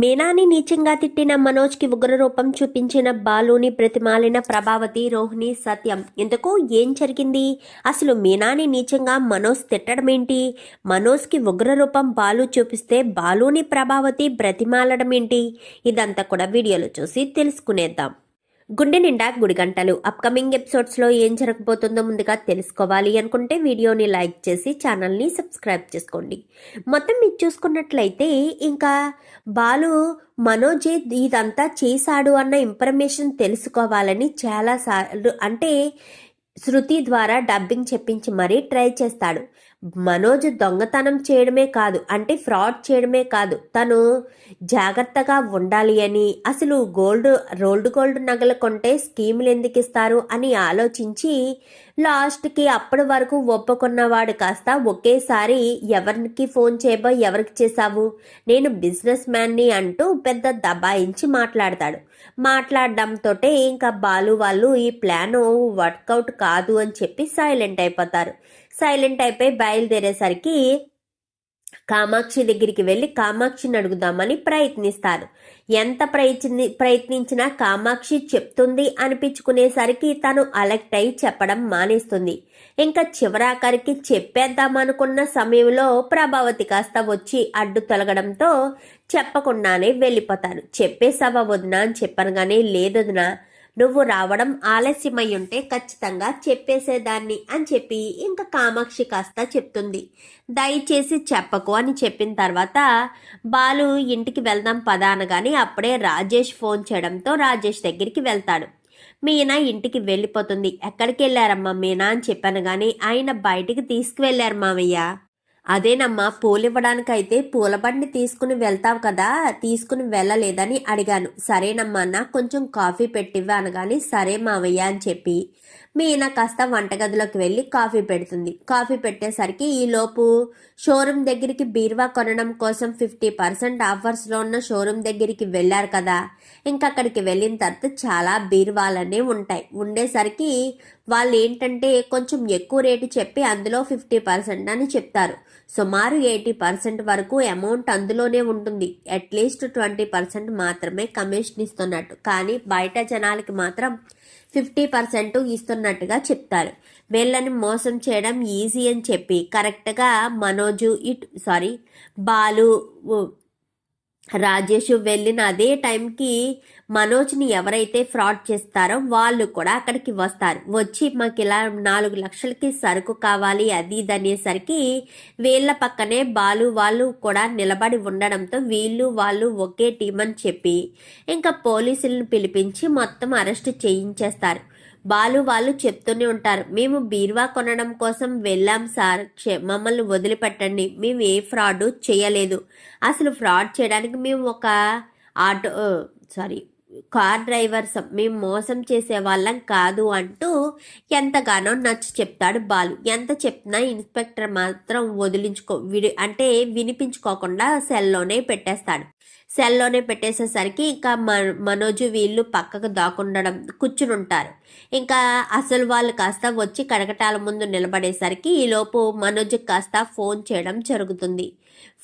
మీనాని నీచంగా తిట్టిన మనోజ్కి ఉగ్రరూపం చూపించిన బాలుని ప్రతిమాలిన ప్రభావతి రోహిణి సత్యం. ఇంతకు ఏం జరిగింది? అసలు మీనాని నీచంగా మనోజ్ తిట్టడం ఏంటి మనోజ్కి ఉగ్రరూపం బాలు చూపిస్తే బాలుని ప్రభావతి బ్రతిమాలడం ఏంటి ఇదంతా కూడా వీడియోలో చూసి తెలుసుకునేద్దాం. గుండె నిండా గుడి గంటలు. అప్కమింగ్ ఎపిసోడ్స్లో ఏం జరగబోతుందో ముందుగా తెలుసుకోవాలి అనుకుంటే వీడియోని లైక్ చేసి ఛానల్ని సబ్స్క్రైబ్ చేసుకోండి. మొత్తం మీరు చూసుకున్నట్లయితే ఇంకా బాలు మనోజ్ ఇదంతా చేశాడు అన్న ఇన్ఫర్మేషన్ తెలుసుకోవాలని చాలా సార్లు అంటే శృతి ద్వారా డబ్బింగ్ చెప్పించి మరీ ట్రై చేస్తాడు. మనోజ్ దొంగతనం చేయడమే కాదు అంటే ఫ్రాడ్ చేయడమే కాదు. తను జాగ్రత్తగా ఉండాలి అని అసలు గోల్డ్ రోల్డ్ గోల్డ్ నగలు కొంటే స్కీములు ఎందుకు ఇస్తారు అని ఆలోచించి లాస్ట్కి అప్పటి వరకు ఒప్పుకున్నవాడు కాస్త ఒకేసారి ఎవరికి ఫోన్ చేయబో ఎవరికి చేశావు? నేను బిజినెస్ మ్యాన్ని అంటూ పెద్ద దబాయించి మాట్లాడతాడు. మాట్లాడడంతో ఇంకా బాలు వాళ్ళు ఈ ప్లాన్ వర్కౌట్ కాదు అని చెప్పి సైలెంట్ అయిపోతారు. సైలెంట్ అయిపోయి బయలుదేరేసరికి కామాక్షి దగ్గరికి వెళ్ళి కామాక్షిని అడుగుదామని ప్రయత్నిస్తారు ఎంత ప్రయత్ని ప్రయత్నించినా కామాక్షి చెప్తుంది అనిపించుకునేసరికి తను అలెక్ట్ అయి చెప్పడం మానేస్తుంది. ఇంకా చివరాఖరికి చెప్పేద్దామనుకున్న సమయంలో ప్రభావతి కాస్త వచ్చి అడ్డు తొలగడంతో చెప్పకుండానే వెళ్ళిపోతాను చెప్పేసావా వదినా అని చెప్పనగానే లేదొదినా నువ్వు రావడం ఆలస్యమై ఉంటే ఖచ్చితంగా చెప్పేసేదాన్ని అని చెప్పి ఇంకా కామాక్షి కాస్త చెప్తుంది. దయచేసి చెప్పకు అని చెప్పిన తర్వాత బాలు ఇంటికి వెళ్దాం పదా అనగానే అప్పుడే రాజేష్ ఫోన్ చేయడంతో రాజేష్ దగ్గరికి వెళ్తాడు. మీనా ఇంటికి వెళ్ళిపోతుంది. ఎక్కడికి వెళ్ళారమ్మా మీనా అని చెప్పాను కానీ ఆయన బయటికి తీసుకువెళ్ళారు మామయ్య అదేనమ్మా పూలివ్వడానికైతే పూలబండి తీసుకుని వెళ్తావు కదా తీసుకుని వెళ్ళలేదని అడిగాను. సరేనమ్మా అన్న కొంచెం కాఫీ పెట్టివ్వ అనగాని సరే మావయ్య అని చెప్పి మీనా కాస్త వంటగదిలోకి వెళ్ళి కాఫీ పెడుతుంది. కాఫీ పెట్టేసరికి ఈ లోపు షోరూమ్ దగ్గరికి బీరువా కొనడం కోసం ఫిఫ్టీ పర్సెంట్ ఆఫర్స్లో ఉన్న షోరూమ్ దగ్గరికి వెళ్ళారు కదా. ఇంకా అక్కడికి వెళ్ళిన తర్వాత చాలా బీర్వాలనే ఉంటాయి. ఉండేసరికి వాళ్ళు ఏంటంటే కొంచెం ఎక్కువ రేటు చెప్పి అందులో ఫిఫ్టీ పర్సెంట్ అని చెప్తారు. సుమారు ఎయిటీ పర్సెంట్ వరకు అమౌంట్ అందులోనే ఉంటుంది. అట్లీస్ట్ ట్వంటీ పర్సెంట్ మాత్రమే కమిషన్ ఇస్తున్నట్టు. కానీ బయట జనాలకి మాత్రం ఫిఫ్టీ పర్సెంట్ ఇస్తున్నట్టుగా చెప్తారు. వీళ్ళని మోసం చేయడం ఈజీ అని చెప్పి కరెక్ట్గా మనోజు ఇట్ సారీ బాలు రాజేష్ వెళ్ళిన అదే టైంకి మనోజ్ని ఎవరైతే ఫ్రాడ్ చేస్తారో వాళ్ళు కూడా అక్కడికి వస్తారు. వచ్చి మాకు ఇలా నాలుగు లక్షలకి సరుకు కావాలి అది ఇది అనేసరికి వీళ్ళ పక్కనే బాలు వాళ్ళు కూడా నిలబడి ఉండడంతో వీళ్ళు వాళ్ళు ఒకే టీం అని చెప్పి ఇంకా పోలీసులను పిలిపించి మొత్తం అరెస్ట్ చేయించేస్తారు. బాలు వాళ్ళు చెప్తూనే ఉంటారు మేము బీరువా కొనడం కోసం వెళ్ళాం సార్ మమ్మల్ని వదిలిపెట్టండి మేము ఏ ఫ్రాడ్ చేయలేదు. అసలు ఫ్రాడ్ చేయడానికి మేము ఒక ఆటో సారీ కార్ డ్రైవర్స్ మేము మోసం చేసే వాళ్ళం కాదు అంటూ ఎంతగానో నచ్చి చెప్తాడు బాలు. ఎంత చెప్పినా ఇన్స్పెక్టర్ మాత్రం వదిలించుకో విడి అంటే వినిపించుకోకుండా సెల్లోనే పెట్టేస్తాడు. సెల్లోనే పెట్టేసేసరికి ఇంకా మనోజు వీళ్ళు పక్కకు దాక్కుండడం కూర్చునుంటారు. ఇంకా అసలు వాళ్ళు కాస్త వచ్చి కడకటాల ముందు నిలబడేసరికి ఈలోపు మనోజ్ కాస్త ఫోన్ చేయడం జరుగుతుంది.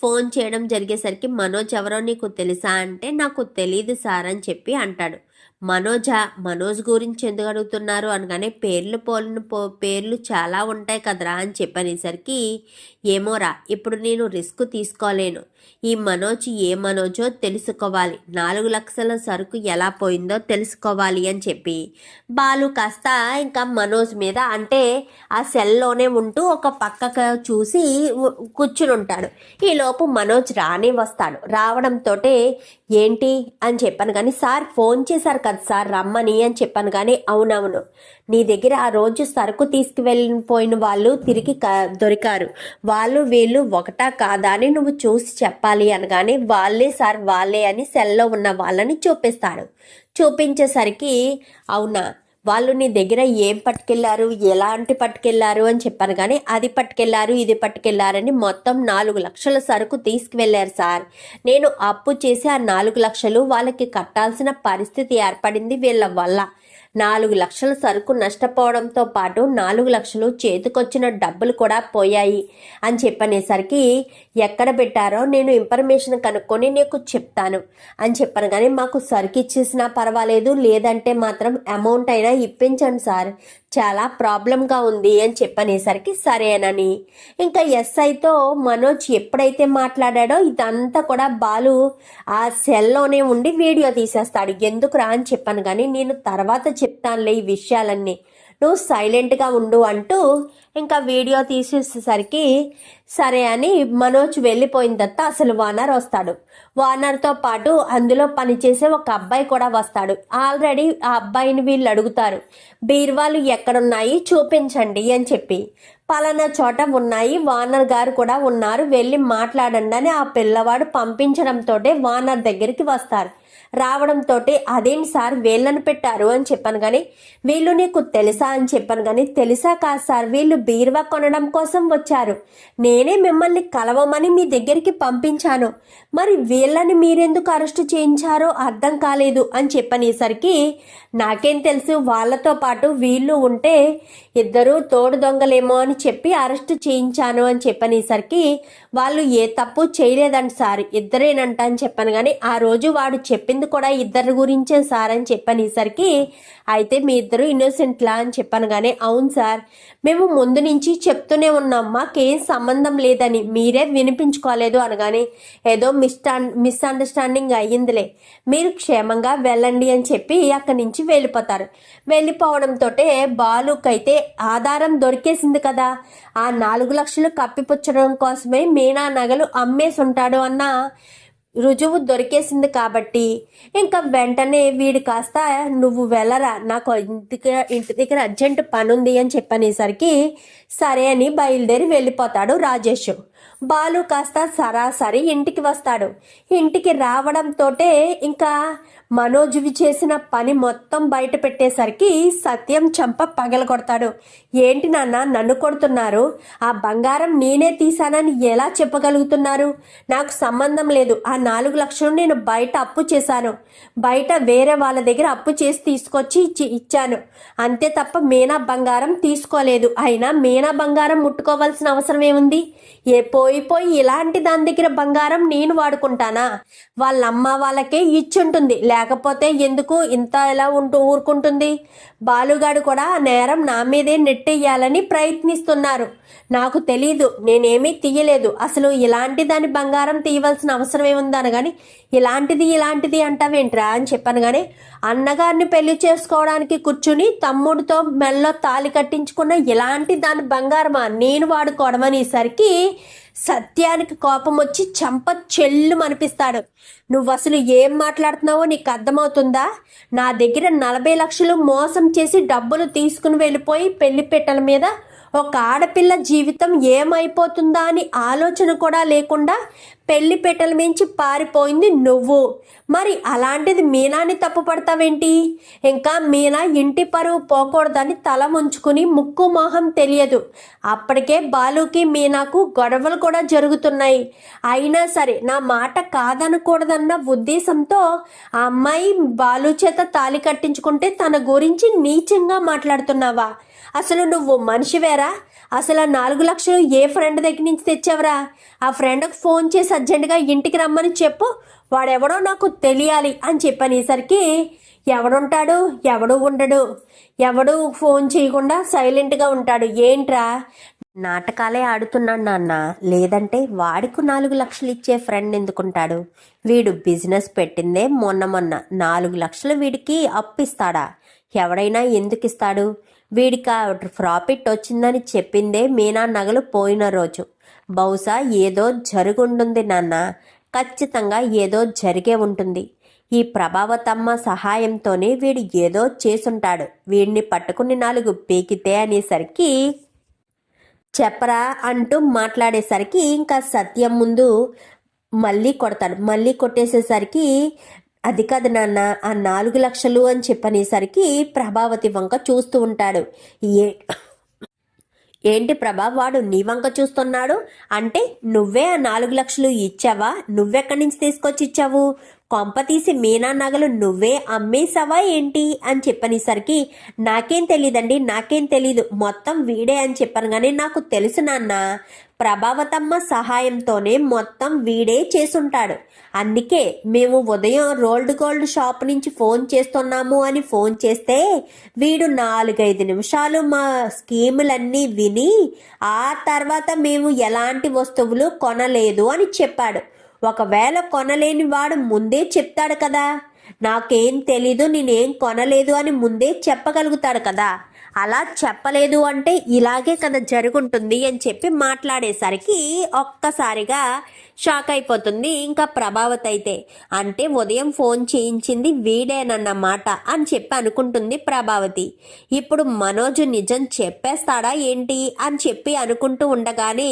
ఫోన్ చేయడం జరిగేసరికి మనోజ్ ఎవరో నీకు తెలుసా అంటే నాకు తెలియదు సార్ అని చెప్పి అంటాడు. మనోజ మనోజ్ గురించి ఎందుకు అడుగుతున్నారు? అనగానే పేర్లు పోలిన పో పేర్లు చాలా ఉంటాయి కదరా అని చెప్పనేసరికి ఏమోరా ఇప్పుడు నేను రిస్క్ తీసుకోలేను. ఈ మనోజ్ ఏ మనోజో తెలుసుకోవాలి. నాలుగు లక్షల సరుకు ఎలా పోయిందో తెలుసుకోవాలి అని చెప్పి. బాలు కాస్త ఇంకా మనోజ్ మీద అంటే ఆ సెల్లోనే ఉంటూ ఒక పక్కకు చూసి కూర్చుని ఉంటాడు ఈలోపు మనోజ్ రానే వస్తాడు. రావడంతో ఏంటి అని చెప్పాను కానీ సార్ ఫోన్ చేశారు కదా సార్ రమ్మని అని చెప్పాను కానీ అవునవును. నీ దగ్గర ఆ రోజు సరుకు తీసుకువెళ్ళిపోయిన వాళ్ళు తిరిగి క- దొరికారు. వాళ్ళు వీళ్ళు ఒకటా కాదా అని నువ్వు చూసి చెప్పాలి అనగానే వాళ్ళే సార్ వాళ్ళే అని సెల్లో ఉన్న వాళ్ళని చూపిస్తాడు చూపించేసరికి అవునా? వాళ్ళు నీ దగ్గర ఏం పట్టుకెళ్ళారు? ఎలాంటి పట్టుకెళ్ళారు అని చెప్పాను కానీ అది పట్టుకెళ్ళారు ఇది పట్టుకెళ్ళారని మొత్తం నాలుగు లక్షల సరుకు తీసుకువెళ్ళారు సార్. నేను అప్పు చేసి ఆ నాలుగు లక్షలు వాళ్ళకి కట్టాల్సిన పరిస్థితి ఏర్పడింది వీళ్ళ వల్ల. నాలుగు లక్షల సరుకు నష్టపోవడంతో పాటు నాలుగు లక్షలు చేతికొచ్చిన డబ్బులు కూడా పోయాయి అని చెప్పనేసరికి ఎక్కడ పెట్టారో నేను ఇన్ఫర్మేషన్ కనుక్కొని నీకు చెప్తాను అని చెప్పాను కానీ మాకు సరుకు ఇచ్చేసినా పర్వాలేదు లేదంటే మాత్రం అమౌంట్ అయినా ఇప్పించండి సార్. చాలా ప్రాబ్లంగా ఉంది అని చెప్పనేసరికి సరేనని. ఇంకా ఎస్ఐతో మనోజ్ ఎప్పుడైతే మాట్లాడాడో ఇదంతా కూడా బాలు ఆ సెల్లోనే ఉండి వీడియో తీసేస్తాడు. ఎందుకు రా అని చెప్పాను కానీ నేను తర్వాత చెప్తానులే ఈ విషయాలన్నీ. నువ్వు సైలెంట్గా ఉండు అంటూ ఇంకా వీడియో తీసేసేసరికి సరే అని మనోజ్ వెళ్ళిపోయిన తర్వాత అసలు వానర్ వస్తాడు. వానర్తో పాటు అందులో పనిచేసే ఒక అబ్బాయి కూడా వస్తాడు. ఆల్రెడీ ఆ అబ్బాయిని వీళ్ళు అడుగుతారు బీర్వాలు ఎక్కడున్నాయి? చూపించండి అని చెప్పి. పలానా చోట ఉన్నాయి వానర్ గారు కూడా ఉన్నారు వెళ్ళి మాట్లాడండి అని ఆ పిల్లవాడు పంపించడంతో వానర్ దగ్గరికి వస్తారు. రావడంతో అదేం సార్ వీళ్ళని పెట్టారు అని చెప్పాను కానీ వీళ్ళు నీకు తెలుసా అని చెప్పాను కానీ తెలుసా కాదు సార్ వీళ్ళు బీరువా కొనడం కోసం వచ్చారు. నేనే మిమ్మల్ని కలవమని మీ దగ్గరికి పంపించాను. మరి వీళ్ళని మీరెందుకు అరెస్ట్ చేయించారో అర్థం కాలేదు అని చెప్పనేసరికి నాకేం తెలుసు వాళ్ళతో పాటు వీళ్ళు ఉంటే ఇద్దరు తోడు దొంగలేమో అని చెప్పి అరెస్ట్ చేయించాను అని చెప్పనేసరికి వాళ్ళు ఏ తప్పు చేయలేదండి సార్ ఇద్దరేనంట అని చెప్పాను కానీ ఆ రోజు వాడు చెప్పింది కూడా ఇద్దరి గురించే సార్ అని చెప్పనేసరికి అయితే మీ ఇద్దరు ఇన్నోసెంట్లా అని చెప్పాను కానీ అవును సార్. మేము ముందు నుంచి చెప్తూనే ఉన్నాం మాకేం సంబంధం లేదని. మీరే వినిపించుకోలేదు అనగానే ఏదో మిస్టాన్ మిస్అండర్స్టాండింగ్ అయ్యిందిలే. మీరు క్షేమంగా వెళ్ళండి అని చెప్పి అక్కడి నుంచి వెళ్ళిపోతారు. వెళ్ళిపోవడంతో బాలుకైతే ఆధారం దొరికేసింది కదా. ఆ నాలుగు లక్షలు కప్పిపుచ్చడం కోసమే మీనా నగలు అమ్మేసి ఉంటాడు అన్న. రుజువు దొరికేసింది కాబట్టి ఇంకా వెంటనే వీడు కాస్త నువ్వు వెళ్ళరా నాకు ఇంటికి ఇంటి దగ్గర అర్జెంట్ పని ఉంది అని చెప్పనేసరికి సరే అని బయలుదేరి వెళ్ళిపోతాడు రాజేష్. బాలు కాస్త సరాసరి ఇంటికి వస్తాడు. ఇంటికి రావడంతో ఇంకా మనోజ్వి చేసిన పని మొత్తం బయట పెట్టేసరికి సత్యం చంప పగలగొడతాడు. ఏంటి నాన్న నన్ను కొడుతున్నారు? ఆ బంగారం నేనే తీశానని ఎలా చెప్పగలుగుతున్నారు? నాకు సంబంధం లేదు. ఆ నాలుగు లక్షలు నేను బయట అప్పు చేశాను. బయట వేరే వాళ్ళ దగ్గర అప్పు చేసి తీసుకొచ్చి ఇచ్చి ఇచ్చాను. అంతే తప్ప మీనా బంగారం తీసుకోలేదు. అయినా మీనా బంగారం ముట్టుకోవాల్సిన అవసరం ఏముంది? ఏ పోయి పోయి ఇలాంటి దాని దగ్గర బంగారం నేను వాడుకుంటానా? వాళ్ళ అమ్మ వాళ్ళకే ఇచ్చుంటుంది. లేకపోతే ఎందుకు ఇంత ఎలా ఉంటూ ఊరుకుంటుంది? బాలుగాడు కూడా ఆ నేరం నా మీదే నెట్టేయాలని ప్రయత్నిస్తున్నారు. నాకు తెలీదు. నేనేమీ తీయలేదు. అసలు ఇలాంటి దాని బంగారం తీయవలసిన అవసరం ఏముంది? కానీ ఇలాంటిది ఇలాంటిది అంటావేంట్రా అని చెప్పాను కానీ అన్నగారిని పెళ్ళి చేసుకోవడానికి కూర్చుని తమ్ముడితో మెల్లో తాలి కట్టించుకున్న ఇలాంటి దాని బంగారమా నేను వాడుకోవడం అనేసరికి సత్యానికి కోపం వచ్చి చంప చెల్లు అనిపిస్తాడు నువ్వు అసలు ఏం మాట్లాడుతున్నావో నీకు అర్థమవుతుందా? నా దగ్గర నలభై లక్షలు మోసం చేసి డబ్బులు తీసుకుని వెళ్ళిపోయి పెళ్ళి పెట్టల మీద ఒక ఆడపిల్ల జీవితం ఏమైపోతుందా అని ఆలోచన కూడా లేకుండా పెళ్ళి పెట్టల మించి పారిపోయింది నువ్వు. మరి అలాంటిది మీనాని తప్పు పడతావేంటి? ఇంకా మీనా ఇంటి పరువు పోకూడదని తల ముంచుకుని ముక్కు మొహం తెలియదు. అప్పటికే బాలుకి మీనాకు గొడవలు కూడా జరుగుతున్నాయి. అయినా సరే నా మాట కాదనకూడదన్న ఉద్దేశంతో ఆ అమ్మాయి బాలు చేత తాలి కట్టించుకుంటే తన గురించి నీచంగా మాట్లాడుతున్నావా? అసలు నువ్వు మనిషివేరా అసలు ఆ నాలుగు లక్షలు ఏ ఫ్రెండ్ దగ్గర నుంచి తెచ్చావరా? ఆ ఫ్రెండ్కి ఫోన్ చేసి అర్జెంటుగా ఇంటికి రమ్మని చెప్పు. వాడెవడో నాకు తెలియాలి అని చెప్పనేసరికి ఎవడుంటాడు? ఎవడు ఉండడు. ఎవడు ఫోన్ చేయకుండా సైలెంట్గా ఉంటాడు. ఏంట్రా? నాటకాలే ఆడుతున్నాడు నాన్న. లేదంటే వాడికి నాలుగు లక్షలు ఇచ్చే ఫ్రెండ్ ఎందుకుంటాడు? వీడు బిజినెస్ పెట్టిందే మొన్న మొన్న. నాలుగు లక్షలు వీడికి అప్పిస్తాడా? ఎవడైనా ఎందుకు ఇస్తాడు వీడికి ఆ ప్రాఫిట్ వచ్చిందని చెప్పిందే మీనా నగలు పోయిన రోజు. బహుశా ఏదో జరుగుంటుంది నాన్న. ఖచ్చితంగా ఏదో జరిగే ఉంటుంది. ఈ ప్రభావతమ్మ సహాయంతోనే వీడు ఏదో చేసుంటాడు. వీడిని పట్టుకుని నాలుగు పీకితే అనేసరికి చెప్పరా అంటూ మాట్లాడేసరికి ఇంకా సత్యం ముందు మళ్ళీ కొడతాడు. మళ్ళీ కొట్టేసేసరికి అది కాదు నాన్న ఆ నాలుగు లక్షలు అని చెప్పనేసరికి ప్రభావతి వంక చూస్తూ ఉంటాడు. ఏ ఏంటి ప్రభా వాడు నీ వంక చూస్తున్నాడు? అంటే నువ్వే ఆ నాలుగు లక్షలు ఇచ్చావా? నువ్వెక్కడి నుంచి తీసుకొచ్చి ఇచ్చావు? కొంప తీసి మీనా నగలు నువ్వే అమ్మేసావా ఏంటి? అని చెప్పనేసరికి నాకేం తెలీదండి నాకేం తెలీదు. మొత్తం వీడే అని చెప్పాను కానీ నాకు తెలుసు నాన్న. ప్రభావతమ్మ సహాయంతోనే మొత్తం వీడే చేసుంటాడు. అందుకే మేము ఉదయం రోల్డ్ గోల్డ్ షాప్ నుంచి ఫోన్ చేస్తున్నాము అని ఫోన్ చేస్తే వీడు నాలుగైదు నిమిషాలు మా స్కీములన్నీ విని ఆ తర్వాత మేము ఎలాంటి వస్తువులు కొనలేదు అని చెప్పాడు. ఒకవేళ కొనలేని వాడు ముందే చెప్తాడు కదా. నాకేం తెలీదు నేనేం కొనలేదు అని ముందే చెప్పగలుగుతాడు కదా. అలా చెప్పలేదు అంటే ఇలాగే కదా జరుగుంటుంది అని చెప్పి మాట్లాడేసరికి ఒక్కసారిగా షాక్ అయిపోతుంది ఇంకా ప్రభావతి అయితే అంటే ఉదయం ఫోన్ చేయించింది వీడేనన్నమాట అని చెప్పి అనుకుంటుంది ప్రభావతి. ఇప్పుడు మనోజ్ నిజం చెప్పేస్తాడా ఏంటి అని చెప్పి అనుకుంటూ ఉండగానే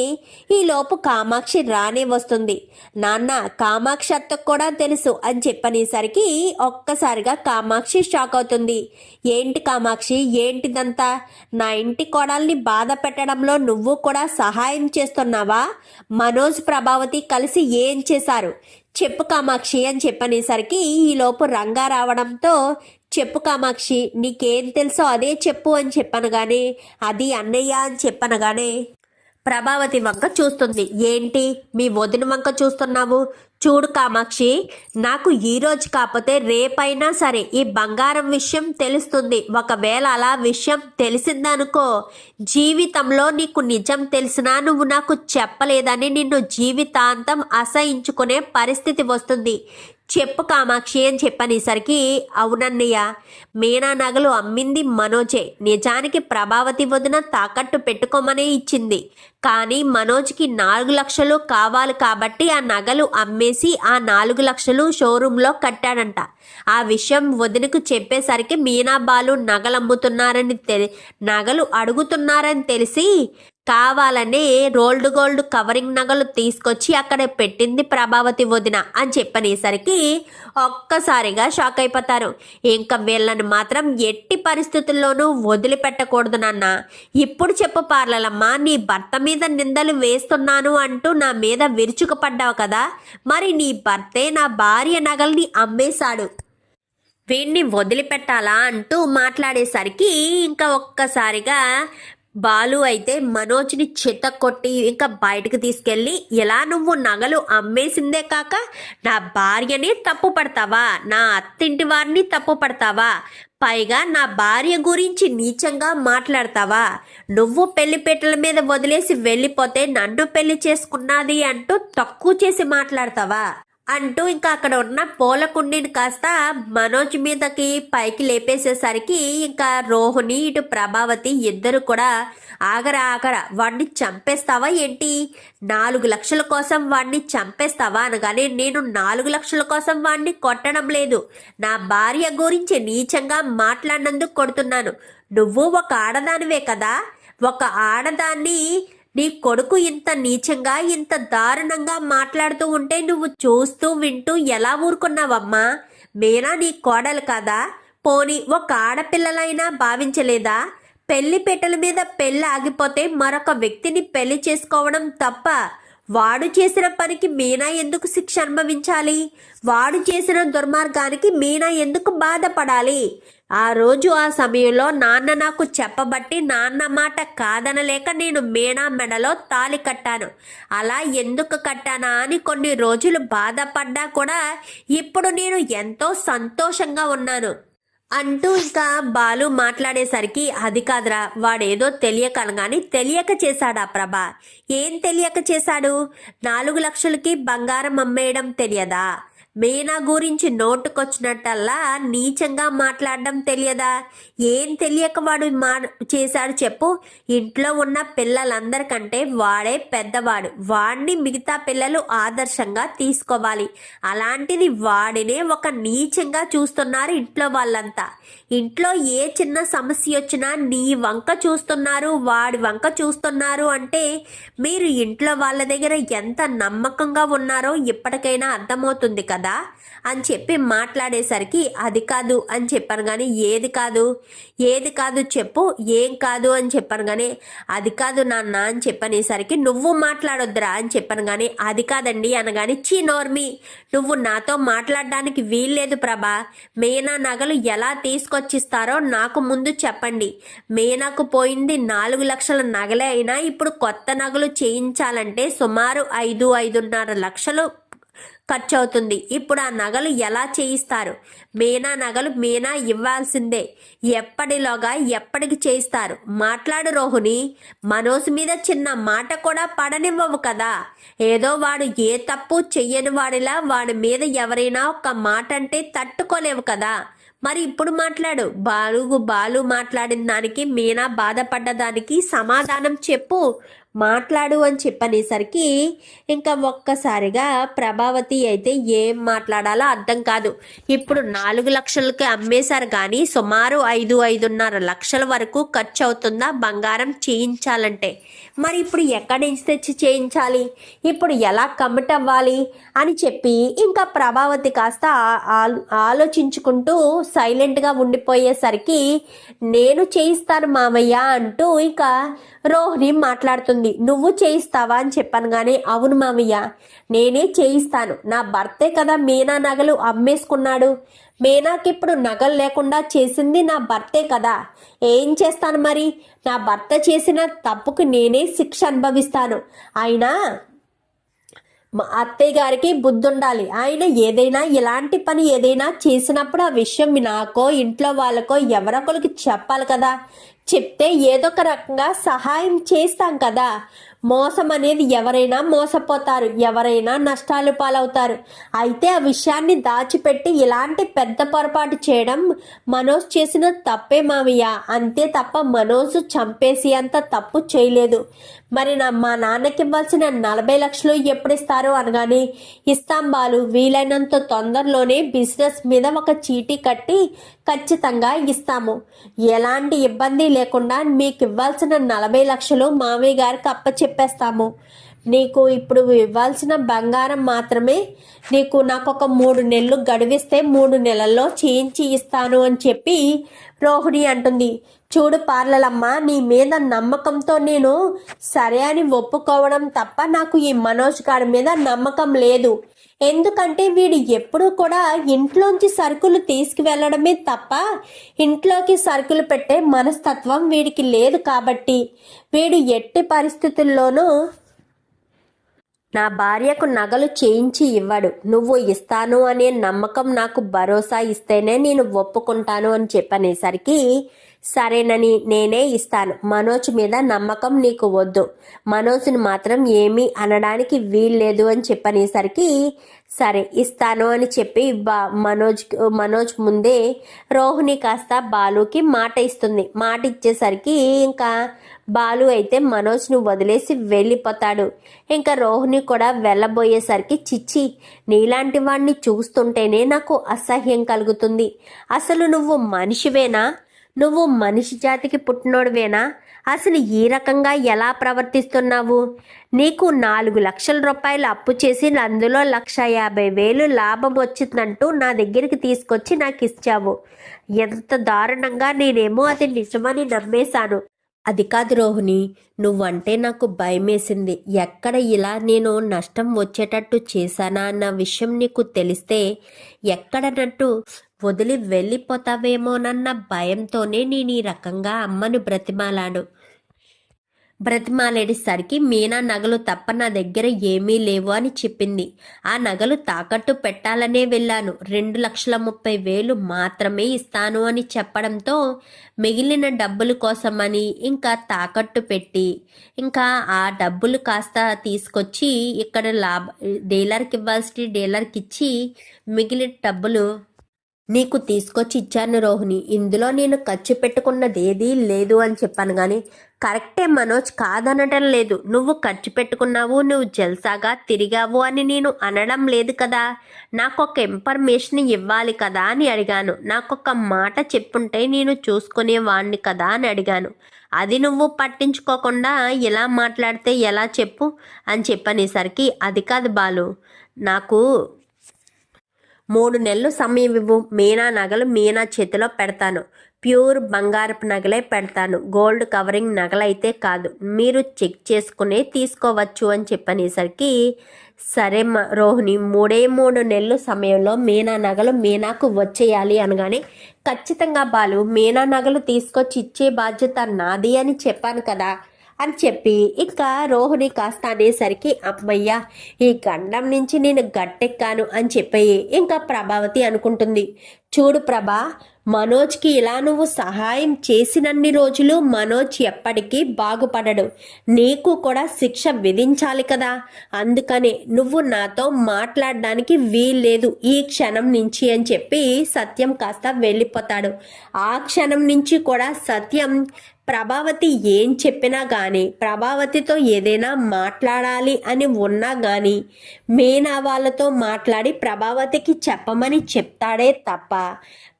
ఈలోపు కామాక్షి రానే వస్తుంది. నాన్న కామాక్షి అత్తకు కూడా తెలుసు అని చెప్పనేసరికి ఒక్కసారిగా కామాక్షి షాక్ అవుతుంది ఏంటి కామాక్షి ఏంటిదంతా? నా ఇంటి కోడల్ని బాధ పెట్టడంలో నువ్వు కూడా సహాయం చేస్తున్నావా? మనోజ్ ప్రభావతి కలిసి ఏం చేశారు? చెప్పు కామాక్షి అని చెప్పనేసరికి ఈలోపు రంగా రావడంతో చెప్పు కామాక్షి నీకేం తెలుసో అదే చెప్పు అని చెప్పనగానే అది అన్నయ్య అని చెప్పనగానే ప్రభావతి వంక చూస్తుంది. ఏంటి? మీ వదిన వంక చూస్తున్నావు? చూడు కామాక్షి నాకు ఈరోజు కాకపోతే రేపైనా సరే ఈ బంగారం విషయం తెలుస్తుంది. ఒకవేళ అలా విషయం తెలిసిందనుకో జీవితంలో నీకు నిజం తెలిసినా నువ్వు నాకు చెప్పలేదని నిన్ను జీవితాంతం అసహించుకునే పరిస్థితి వస్తుంది. చెప్పు కామాక్షి అని చెప్పనేసరికి అవునన్నయ్య మీనా నగలు అమ్మింది మనోజే. నిజానికి ప్రభావతి వదిన తాకట్టు పెట్టుకోమనే ఇచ్చింది. కానీ మనోజ్కి నాలుగు లక్షలు కావాలి కాబట్టి ఆ నగలు అమ్మేసి ఆ నాలుగు లక్షలు షోరూంలో కట్టాడంట. ఆ విషయం వదినకు చెప్పేసరికి మీనా బాలు నగలు అమ్ముతున్నారని తెలి నగలు అడుగుతున్నారని తెలిసి కావాలనే రోల్డ్ గోల్డ్ కవరింగ్ నగలు తీసుకొచ్చి అక్కడ పెట్టింది ప్రభావతి వదిన అని చెప్పనేసరికి ఒక్కసారిగా షాక్ అయిపోతారు. ఇంకా వీళ్ళని మాత్రం ఎట్టి పరిస్థితుల్లోనూ వదిలిపెట్టకూడదు నాన్న. ఇప్పుడు చెప్పు పార్లలమ్మ నీ భర్త మీద నిందలు వేస్తున్నాను అంటూ నా మీద విరుచుకుపడ్డావు కదా. మరి నీ భర్తే నా భార్య నగల్ని అమ్మేశాడు. వీణ్ణి వదిలిపెట్టాలా అంటూ మాట్లాడేసరికి ఇంకా ఒక్కసారిగా బాలు అయితే మనోజ్ని చెత్త కొట్టి ఇంకా బయటకు తీసుకెళ్ళి ఎలా నువ్వు నగలు అమ్మేసిందే కాక? నా భార్యని తప్పు పడతావా? నా అత్తింటి వారిని తప్పు పడతావా? పైగా నా భార్య గురించి నీచంగా మాట్లాడతావా? నువ్వు పెళ్ళిపేటల మీద వదిలేసి వెళ్ళిపోతే నన్ను పెళ్ళి చేసుకున్నది అంటూ తక్కువ చేసి మాట్లాడతావా? అంటూ ఇంకా అక్కడ ఉన్న పూల కుండీని కాస్త మనోజ్ మీదకి పైకి లేపేసేసరికి ఇంకా రోహిణి ఇటు ప్రభావతి ఇద్దరు కూడా ఆగరా ఆగర వాడిని చంపేస్తావా ఏంటి? నాలుగు లక్షల కోసం వాడిని చంపేస్తావా? అనగానే నేను నాలుగు లక్షల కోసం వాడిని కొట్టడం లేదు. నా భార్య గురించి నీచంగా మాట్లాడినందుకు కొడుతున్నాను. నువ్వు ఒక ఆడదానివే కదా? ఒక ఆడదాన్ని నీ కొడుకు ఇంత నీచంగా ఇంత దారుణంగా మాట్లాడుతూ ఉంటే నువ్వు చూస్తూ వింటూ ఎలా ఊరుకున్నావమ్మా? మీనా నీ కోడలు కదా? పోని ఒక ఆడపిల్లలైనా భావించలేదా? పెళ్ళి పెట్టెల మీద పెళ్ళి ఆగిపోతే మరొక వ్యక్తిని పెళ్ళి చేసుకోవడం తప్ప వాడు చేసిన పనికి మీనా ఎందుకు శిక్ష అనుభవించాలి? వాడు చేసిన దుర్మార్గానికి మీనా ఎందుకు బాధపడాలి? ఆ రోజు ఆ సమయంలో నాన్న నాకు చెప్పబట్టి నాన్న మాట కాదనలేక నేను మీనా మెడలో తాలి కట్టాను. అలా ఎందుకు కట్టానా అని కొన్ని రోజులు బాధపడ్డా కూడా ఇప్పుడు నేను ఎంతో సంతోషంగా ఉన్నాను. అంటూ ఇంకా బాలు మాట్లాడేసరికి అది కాదురా వాడేదో తెలియక అనగాని తెలియక చేశాడా ప్రభా. ఏం తెలియక చేశాడు? నాలుగు లక్షలకి బంగారం అమ్మేయడం తెలియదా? మీనా గురించి నోటుకొచ్చినట్టల్లా నీచంగా మాట్లాడడం తెలియదా? ఏం తెలియక వాడు మా చేశాడు చెప్పు. ఇంట్లో ఉన్న పిల్లలందరికంటే వాడే పెద్దవాడు. వాడిని మిగతా పిల్లలు ఆదర్శంగా తీసుకోవాలి. అలాంటిది వాడినే ఒక నీచంగా చూస్తున్నారు ఇంట్లో వాళ్ళంతా. ఇంట్లో ఏ చిన్న సమస్య వచ్చినా నీ వంక చూస్తున్నారు వాడి వంక చూస్తున్నారు అంటే మీరు ఇంట్లో వాళ్ళ దగ్గర ఎంత నమ్మకంగా ఉన్నారో ఇప్పటికైనా అర్థమవుతుంది కదా. అని చెప్పి మాట్లాడేసరికి అది కాదు అని చెప్పాను కానీ ఏది కాదు ఏది కాదు చెప్పు ఏం కాదు అని చెప్పాను కానీ అది కాదు నాన్న అని చెప్పనేసరికి నువ్వు మాట్లాడొద్దురా అని చెప్పాను కానీ అది కాదండి అనగానే చీ నోర్మి నువ్వు నాతో మాట్లాడడానికి వీల్లేదు ప్రభా. మేనా నగలు ఎలా తీసుకొచ్చిస్తారో నాకు ముందు చెప్పండి. మేనాకు పోయింది నాలుగు లక్షల నగలే అయినా ఇప్పుడు కొత్త నగలు చేయించాలంటే సుమారు ఐదు ఐదున్నర లక్షలు ఖర్చు అవుతుంది ఇప్పుడు ఆ నగలు ఎలా చేయిస్తారు? మీనా నగలు మీనా ఇవ్వాల్సిందే. ఎప్పటిలోగా ఎప్పటికి చేయిస్తారు? మాట్లాడు రోహిణి. మనోజ్ మీద చిన్న మాట కూడా పడనివ్వవు కదా. ఏదో వాడు ఏ తప్పు చెయ్యని వాడిలా వాడి మీద ఎవరైనా ఒక మాట అంటే తట్టుకోలేవు కదా. మరి ఇప్పుడు మాట్లాడు. బాలుగు బాలు మాట్లాడిన దానికి మీనా బాధపడ్డ దానికి సమాధానం చెప్పు. మాట్లాడు అని చెప్పనేసరికి ఇంకా ఒక్కసారిగా ప్రభావతి అయితే ఏం మాట్లాడాలో అర్థం కాదు. ఇప్పుడు నాలుగు లక్షలకి అమ్మేశారు కానీ సుమారు ఐదు ఐదున్నర లక్షల వరకు ఖర్చు అవుతుందా బంగారం చేయించాలంటే? మరి ఇప్పుడు ఎక్కడి నుంచి తెచ్చి చేయించాలి? ఇప్పుడు ఎలా కమిట్ అవ్వాలి? అని చెప్పి ఇంకా ప్రభావతి కాస్త ఆ- ఆలోచించుకుంటూ సైలెంట్గా ఉండిపోయేసరికి నేను చేయిస్తాను మామయ్య అంటూ ఇక రోహిణి మాట్లాడుతుంది. నువ్వు చేయిస్తావా? అని చెప్పాను కానీ అవును మామయ్య నేనే చేయిస్తాను. నా భర్తే కదా మీనా నగలు అమ్మేసుకున్నాడు. మీనాకి ఇప్పుడు నగలు లేకుండా చేసింది నా భర్తే కదా. ఏం చేస్తాను మరి? నా భర్త చేసిన తప్పుకు నేనే శిక్ష అనుభవిస్తాను. అయినా మా అత్తయ్య గారికి బుద్ధి ఉండాలి ఆయన ఏదైనా ఇలాంటి పని ఏదైనా చేసినప్పుడు ఆ విషయం నాకో ఇంట్లో వాళ్ళకో ఎవరొకరికి చెప్పాలి కదా. చెప్తే ఏదో ఒక రకంగా సహాయం చేస్తాం కదా. మోసం అనేది ఎవరైనా మోసపోతారు ఎవరైనా నష్టాలు పాలవుతారు. అయితే ఆ విషయాన్ని దాచిపెట్టి ఇలాంటి పెద్ద పొరపాటు చేయడం మనోజ్ చేసిన తప్పే మామయ్య అంతే తప్ప మనోజ్ చంపేసి అంత తప్పు చేయలేదు. మరి నా మా నాన్నకి ఇవ్వాల్సిన నలభై లక్షలు ఎప్పుడు ఇస్తారు అనగానే ఇస్తాం బాలు వీలైనంత తొందరలోనే బిజినెస్ మీద ఒక చీటీ కట్టి ఖచ్చితంగా ఇస్తాము. ఎలాంటి ఇబ్బంది లేకుండా మీకు ఇవ్వాల్సిన నలభై లక్షలు మామయ్య గారికి అప్పచెప్పేస్తాము. నీకు ఇప్పుడు ఇవ్వాల్సిన బంగారం మాత్రమే నీకు నాకు ఒక మూడు నెలలు గడువిస్తే మూడు నెలల్లో చేయించి ఇస్తాను అని చెప్పి రోహిణి అంటుంది. చూడు పార్లలమ్మ నీ మీద నమ్మకంతో నేను సరే అని ఒప్పుకోవడం తప్ప నాకు ఈ మనోజ్ గారి మీద నమ్మకం లేదు. ఎందుకంటే వీడు ఎప్పుడూ కూడా ఇంట్లోంచి సరుకులు తీసుకువెళ్ళడమే తప్ప ఇంట్లోకి సరుకులు పెట్టే మనస్తత్వం వీడికి లేదు కాబట్టి వీడు ఎట్టి పరిస్థితుల్లోనూ నా భార్యకు నగలు చేయించి ఇవ్వడు. నువ్వు ఇస్తాను అనే నమ్మకం నాకు భరోసా ఇస్తేనే నేను ఒప్పుకుంటాను అని చెప్పనేసరికి సరేనని నేనే ఇస్తాను. మనోజ్ మీద నమ్మకం నీకు వద్దు. మనోజ్ని మాత్రం ఏమీ అనడానికి వీల్లేదు అని చెప్పనేసరికి సరే ఇస్తాను అని చెప్పి బా మనోజ్ మనోజ్ ముందే రోహిణి కాస్త బాలుకి మాట ఇస్తుంది. మాట ఇచ్చేసరికి ఇంకా బాలు అయితే మనోజ్ను వదిలేసి వెళ్ళిపోతాడు. ఇంకా రోహిణి కూడా వెళ్ళబోయేసరికి చిచ్చి నీలాంటి వాడిని చూస్తుంటేనే నాకు అసహ్యం కలుగుతుంది. అసలు నువ్వు మనిషివేనా? నువ్వు మనిషి జాతికి పుట్టినోడువేనా? అసలు ఈ రకంగా ఎలా ప్రవర్తిస్తున్నావు? నీకు నాలుగు లక్షల రూపాయలు అప్పు చేసి అందులో లక్ష యాభై వేలు లాభం వచ్చిందంటూ నా దగ్గరికి తీసుకొచ్చి నాకు ఇచ్చావు ఎంత దారుణంగా నేనేమో అది నిజమని నమ్మేశాను. అది కాదు రోహిణి నువ్వంటే నాకు భయమేసింది. ఎక్కడ ఇలా నేను నష్టం వచ్చేటట్టు చేశానా అన్న విషయం నీకు తెలిస్తే ఎక్కడనట్టు వదిలి వెళ్ళిపోతావేమోనన్న భయంతోనే నేను ఈ రకంగా అమ్మను బ్రతిమాలాను. బ్రతిమాలేడేసరికి మీనా నగలు తప్ప నా దగ్గర ఏమీ లేవు అని చెప్పింది. ఆ నగలు తాకట్టు పెట్టాలనే వెళ్ళాను. రెండు లక్షల ముప్పై వేలు మాత్రమే ఇస్తాను అని చెప్పడంతో మిగిలిన డబ్బుల కోసమని ఇంకా తాకట్టు పెట్టి ఇంకా ఆ డబ్బులు కాస్త తీసుకొచ్చి ఇక్కడ లాభ డీలర్కి ఇవ్వాల్సిన డీలర్కి ఇచ్చి మిగిలిన డబ్బులు నీకు తీసుకొచ్చి ఇచ్చాను రోహిణి. ఇందులో నేను ఖర్చు పెట్టుకున్నది ఏదీ లేదు అని చెప్పాను కానీ కరెక్టే మనోజ్ కాదనటం లేదు. నువ్వు ఖర్చు పెట్టుకున్నావు నువ్వు జల్సాగా తిరిగావు అని నేను అనడం లేదు కదా. నాకు ఒక ఇన్ఫర్మేషన్ ఇవ్వాలి కదా అని అడిగాను. నాకు ఒక మాట చెప్పుంటే నేను చూసుకునేవాణ్ణి కదా అని అడిగాను. అది నువ్వు పట్టించుకోకుండా ఎలా మాట్లాడితే ఎలా చెప్పు అని చెప్పనేసరికి అది కాదు బాలు నాకు మూడు నెలలు సమయం ఇవ్వు. మీనా నగలు మీనా చేతిలో పెడతాను. ప్యూర్ బంగారపు నగలే పెడతాను. గోల్డ్ కవరింగ్ నగలైతే కాదు. మీరు చెక్ చేసుకునే తీసుకోవచ్చు అని చెప్పనేసరికి సరే రోహిణి మూడే మూడు నెలలు సమయంలో మీనా నగలు మీనాకు వచ్చేయాలి అనగానే ఖచ్చితంగా బాలు మీనా నగలు తీసుకొచ్చి ఇచ్చే బాధ్యత నాది అని చెప్పాను కదా. అని చెప్పి ఇంకా రోహిణి కాస్త అనేసరికి అమ్మయ్య ఈ గండం నుంచి నేను గట్టెక్కాను అని చెప్పి ఇంకా ప్రభావతి అనుకుంటుంది. చూడు ప్రభా మనోజ్కి ఇలా నువ్వు సహాయం చేసినన్ని రోజులు మనోజ్ ఎప్పటికీ బాగుపడడు. నీకు కూడా శిక్ష విధించాలి కదా. అందుకనే నువ్వు నాతో మాట్లాడడానికి వీల్లేదు ఈ క్షణం నుంచి అని చెప్పి సత్యం కాస్త వెళ్ళిపోతాడు. ఆ క్షణం నుంచి కూడా సత్యం ప్రభావతి ఏం చెప్పినా కానీ ప్రభావతితో ఏదైనా మాట్లాడాలి అని ఉన్నా కానీ మీనా వాళ్ళతో మాట్లాడి ప్రభావతికి చెప్పమని చెప్తాడే తప్ప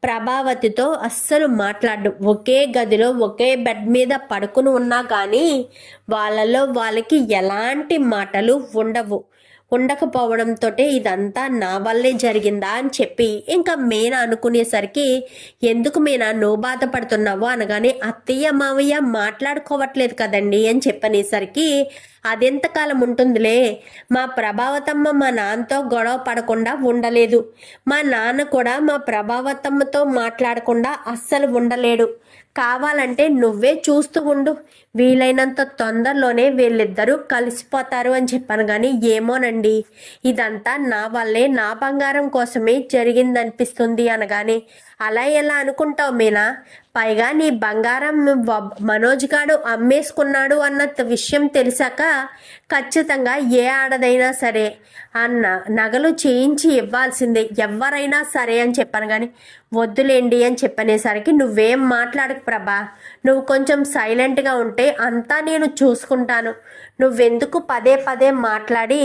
ప్రభావతితో అస్సలు మాట్లాడు. ఒకే గదిలో ఒకే బెడ్ మీద పడుకుని ఉన్నా కానీ వాళ్ళలో వాళ్ళకి ఎలాంటి మాటలు ఉండవు. ఉండకపోవడంతో ఇదంతా నా వల్లే జరిగిందా అని చెప్పి ఇంకా మేన అనుకునేసరికి ఎందుకు మేనా నువ్వు బాధపడుతున్నావు? అనగానే అత్తయ్య మావయ్య మాట్లాడుకోవట్లేదు కదండి అని చెప్పనేసరికి అదెంతకాలం ఉంటుందిలే? మా ప్రభావతమ్మ మా నాన్నతో గొడవ పడకుండా ఉండలేదు. మా నాన్న కూడా మా ప్రభావతమ్మతో మాట్లాడకుండా అస్సలు ఉండలేడు. కావాలంటే నువ్వే చూస్తూ ఉండు. వీలైనంత తొందరలోనే వీళ్ళిద్దరూ కలిసిపోతారు అని చెప్పాను కానీ ఏమోనండి. ఇదంతా నా వల్లే నా బంగారం కోసమే జరిగిందనిపిస్తుంది అనగానే అలా ఎలా అనుకుంటావు మీనా? పైగా నీ బంగారం మనోజ్ గాడు అమ్మేసుకున్నాడు అన్న విషయం తెలిసాక ఖచ్చితంగా ఏ ఆడదైనా సరే అన్న నగలు చేయించి ఇవ్వాల్సిందే. ఎవరైనా సరే అని చెప్పాను కానీ వద్దులేండి అని చెప్పనేసరికి నువ్వేం మాట్లాడకు ప్రభా. నువ్వు కొంచెం సైలెంట్గా ఉంటే అంతా నేను చూసుకుంటాను. నువ్వెందుకు పదే పదే మాట్లాడి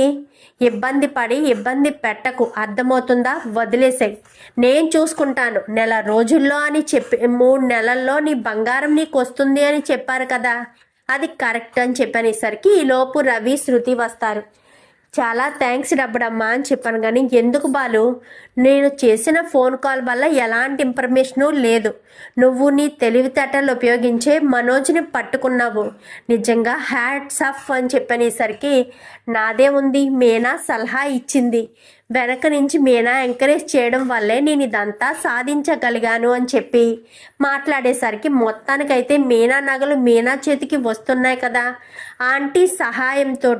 ఇబ్బంది పడి ఇబ్బంది పెట్టకు. అర్థమవుతుందా? వదిలేసాయి. నేను చూసుకుంటాను. నెల రోజుల్లో అని చెప్పి మూడు నెలల్లో నీ బంగారం నీకు వస్తుంది అని చెప్పారు కదా. అది కరెక్ట్ అని చెప్పనేసరికి ఈలోపు రవి శృతి వస్తారు. చాలా థ్యాంక్స్ డబ్బడమ్మా అని చెప్పాను కానీ ఎందుకు బాలు? నేను చేసిన ఫోన్ కాల్ వల్ల ఎలాంటి ఇన్ఫర్మేషను లేదు. నువ్వు నీ తెలివితేటలు ఉపయోగించే మనోజ్ని పట్టుకున్నావు. నిజంగా హ్యాట్స్ ఆఫ్ అని చెప్పనేసరికి నాదే ఉంది. మీనా సలహా ఇచ్చింది. వెనక నుంచి మీనా ఎంకరేజ్ చేయడం వల్లే నేను ఇదంతా సాధించగలిగాను అని చెప్పి మాట్లాడేసరికి మొత్తానికైతే మీనా నగలు మీనా చేతికి వస్తున్నాయి కదా. ఆంటీ సహాయంతో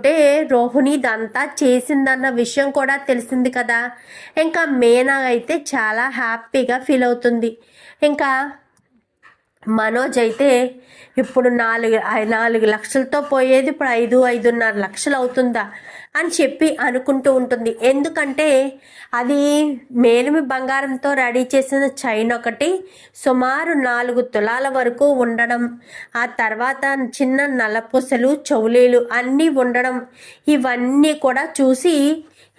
రోహిణి ఇదంతా చేసిందన్న విషయం కూడా తెలిసింది కదా. ఇంకా మీనా అయితే చాలా హ్యాపీగా ఫీల్ అవుతుంది. ఇంకా మనోజ్ అయితే ఇప్పుడు నాలుగు నాలుగు లక్షలతో పోయేది ఇప్పుడు ఐదు ఐదున్నర లక్షలు అవుతుందా అని చెప్పి అనుకుంటూ ఉంటుంది. ఎందుకంటే అది మేలిమి బంగారంతో రెడీ చేసిన చైన్ ఒకటి సుమారు నాలుగు తులాల వరకు ఉండడం ఆ తర్వాత చిన్న నలపూసలు చౌలీలు అన్నీ ఉండడం ఇవన్నీ కూడా చూసి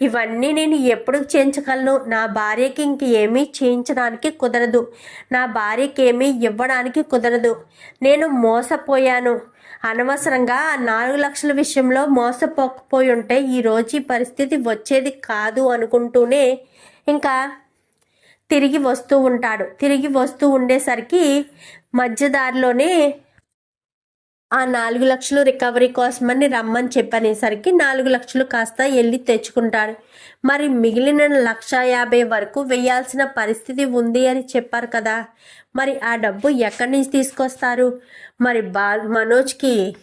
ఇవన్నీ నేను ఎప్పుడు చేయించగలను? నా భార్యకి ఇంక ఏమీ చేయించడానికి కుదరదు. నా భార్యకి ఏమీ ఇవ్వడానికి కుదరదు. నేను మోసపోయాను. అనవసరంగా నాలుగు లక్షల విషయంలో మోసపోకపోయి ఉంటే ఈరోజు ఈ పరిస్థితి వచ్చేది కాదు అనుకుంటూనే ఇంకా తిరిగి వస్తూ ఉంటాడు. తిరిగి వస్తూ ఉండేసరికి మధ్యదారిలోనే ఆ నాలుగు లక్షలు రికవరీ కోసమని రమ్మని చెప్పనేసరికి నాలుగు లక్షలు కాస్త వెళ్ళి తెచ్చుకుంటాడు. మరి మిగిలిన లక్ష యాభై వరకు వేయాల్సిన పరిస్థితి ఉంది అని చెప్పారు కదా. మరి ఆ డబ్బు ఎక్కడి నుంచి తీసుకొస్తారు? మరి బా మనోజ్కి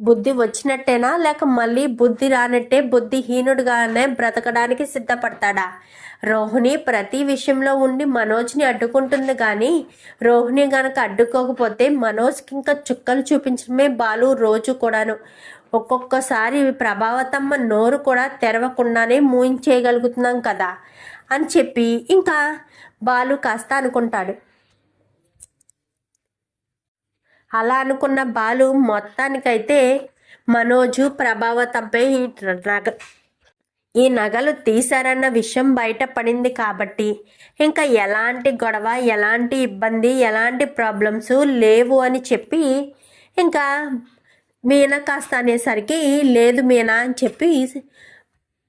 బుద్ధి వచ్చినట్టేనా? లేక మళ్ళీ బుద్ధి రానట్టే బుద్ధిహీనుడుగానే బ్రతకడానికి సిద్ధపడతాడా? రోహిణి ప్రతి విషయంలో ఉండి మనోజ్ని అడ్డుకుంటుంది కానీ రోహిణి గనక అడ్డుకోకపోతే మనోజ్కి ఇంకా చుక్కలు చూపించడమే బాలు రోజు కూడాను. ఒక్కొక్కసారి ప్రభావతమ్మ నోరు కూడా తెరవకుండానే మూయించేయగలుగుతున్నాం కదా అని చెప్పి ఇంకా బాలు కాస్త అనుకుంటాడు. అలా అనుకున్న బాలు మొత్తానికైతే మనోజు ప్రభావతంపై ఈ ఈ నగలు తీశారన్న విషయం బయటపడింది కాబట్టి ఇంకా ఎలాంటి గొడవ ఎలాంటి ఇబ్బంది ఎలాంటి ప్రాబ్లమ్స్ లేవు అని చెప్పి ఇంకా మీనా కాస్త అనేసరికి లేదు మీనా అని చెప్పి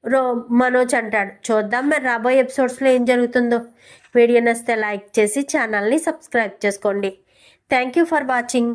రో మనోజ్ అంటాడు. చూద్దాం మరి రాబోయే ఎపిసోడ్స్లో ఏం జరుగుతుందో. వీడియో నచ్చితే లైక్ చేసి ఛానల్ని సబ్స్క్రైబ్ చేసుకోండి. Thank you for watching.